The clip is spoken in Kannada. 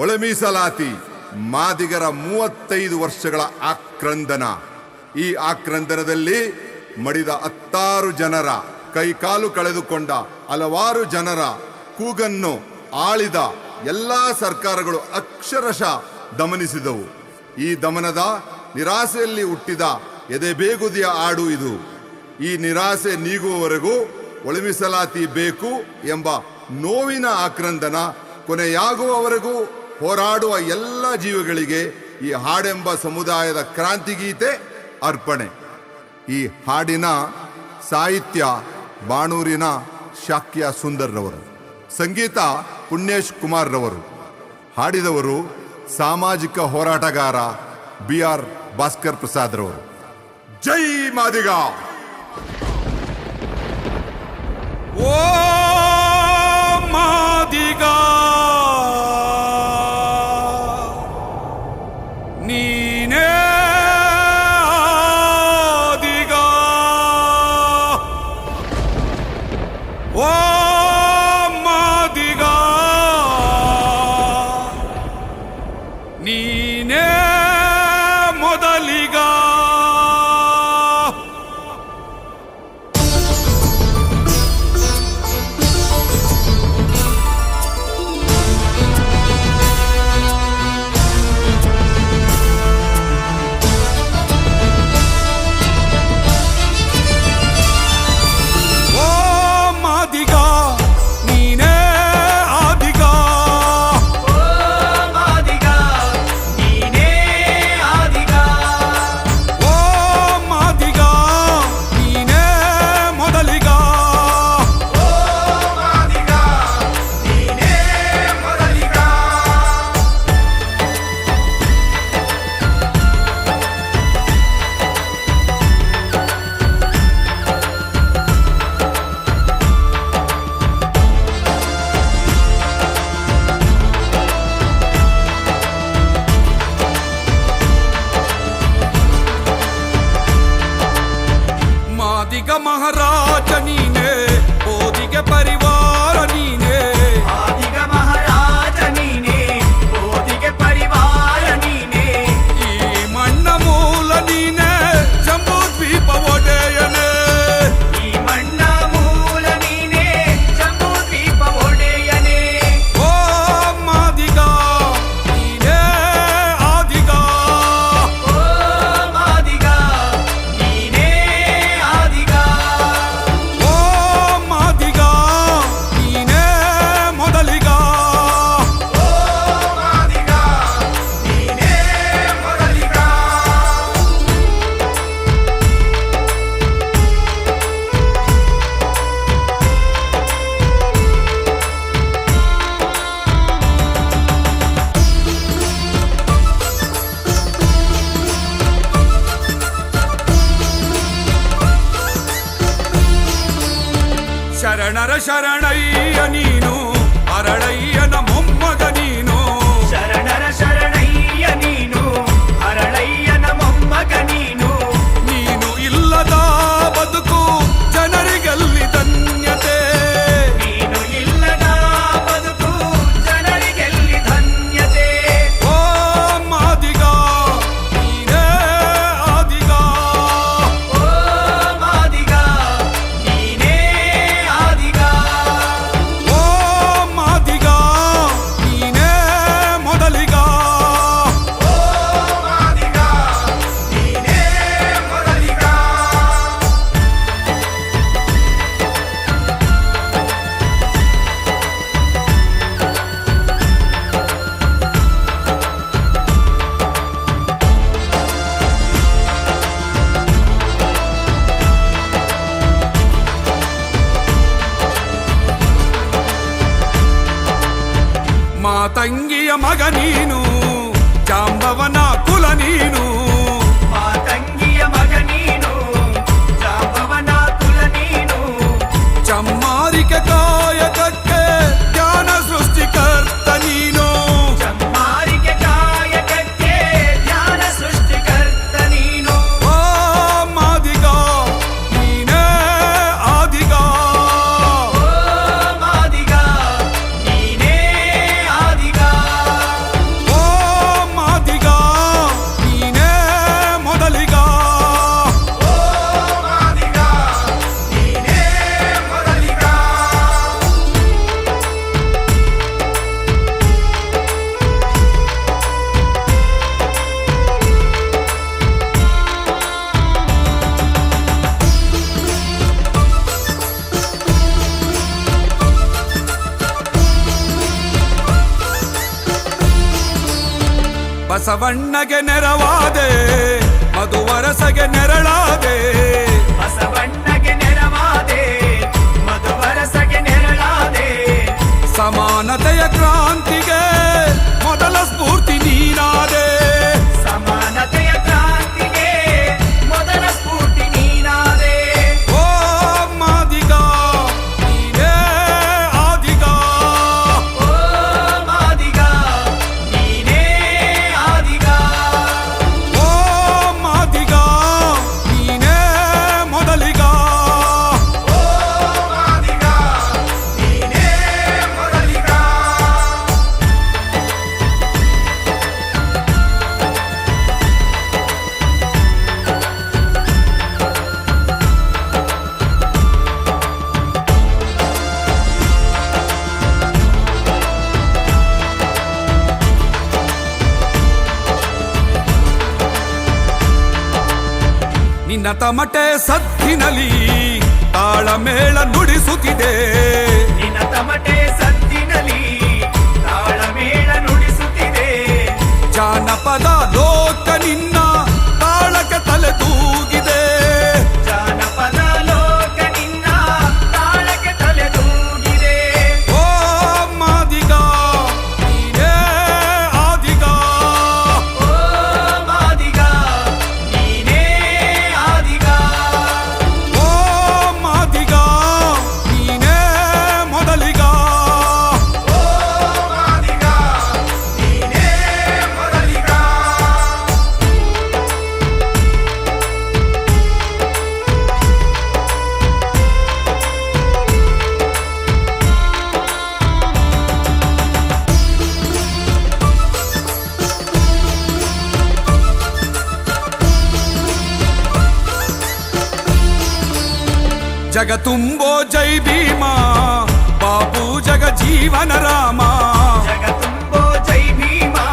ಒಳಮೀಸಲಾತಿ ಮಾದಿಗರ ಮೂವತ್ತೈದು ವರ್ಷಗಳ ಆಕ್ರಂದನ. ಈ ಆಕ್ರಂದನದಲ್ಲಿ ಮಡಿದ ಹತ್ತಾರು ಜನರ ಕೈಕಾಲು ಕಳೆದುಕೊಂಡ ಹಲವಾರು ಜನರ ಕೂಗನ್ನು ಆಳಿದ ಎಲ್ಲ ಸರ್ಕಾರಗಳು ಅಕ್ಷರಶಃ ದಮನಿಸಿದವು. ಈ ದಮನದ ನಿರಾಸೆಯಲ್ಲಿ ಹುಟ್ಟಿದ ಎದೆಬೇಗುದಿಯ ಹಾಡು ಇದು. ಈ ನಿರಾಸೆ ನೀಗುವವರೆಗೂ ಒಳಮಿಸಲಾತಿ ಬೇಕು ಎಂಬ ನೋವಿನ ಆಕ್ರಂದನ ಕೊನೆಯಾಗುವವರೆಗೂ ಹೋರಾಡುವ ಎಲ್ಲ ಜೀವಿಗಳಿಗೆ ಈ ಹಾಡೆಂಬ ಸಮುದಾಯದ ಕ್ರಾಂತಿಗೀತೆ ಅರ್ಪಣೆ. ಈ ಹಾಡಿನ ಸಾಹಿತ್ಯ ಬಾಣೂರಿನ ಶಾಕ್ಯ ಸುಂದರ್ರವರು, ಸಂಗೀತ ಪುಣ್ಯೇಶ್ ಕುಮಾರ್ ರವರು ಹಾಡಿದವರು ಸಾಮಾಜಿಕ ಹೋರಾಟಗಾರ ಬಿ ಆರ್ ಭಾಸ್ಕರ್ ಪ್ರಸಾದ್ ರವರು ಜೈ ಮಾದಿಗ! ಓ ಮಾದಿಗ! 你呢？महाराज ने बोधी के परिवार శరణర శరణయ్య నీను అరడయ్య ಮಾತಂಗಿಯ ಮಗ ನೀನು ಜಾಂಬವನ ಕುಲ ನೀನು ಬಸವಣ್ಣಗೆ ನೆರವಾದೆ ಮಧುವರಸಗೆ ನೆರಳಾದೆ. ಬಸವಣ್ಣಗೆ ನೆರವಾದೆ ಮಧುವರಸಗೆ ನೆರಳಾದೆ. ಸಮಾನತೆಯ ಕ್ರಾಂತಿಗೆ ನಿನ್ನ ತಮಟೆ ಸದ್ದಿನಲಿ ತಾಳಮೇಳ ನುಡಿಸುತ್ತಿದೆ. ನಿನ್ನ ತಮಟೆ ಸದ್ದಿನಲಿ ತಾಳಮೇಳ ನುಡಿಸುತ್ತಿದೆ. ಜಾನಪದ ಲೋಕ ನಿನ್ನ జగతుంబో జై భీమా బాపు జగ జీవన రామా. జగతుంబో జై భీమా.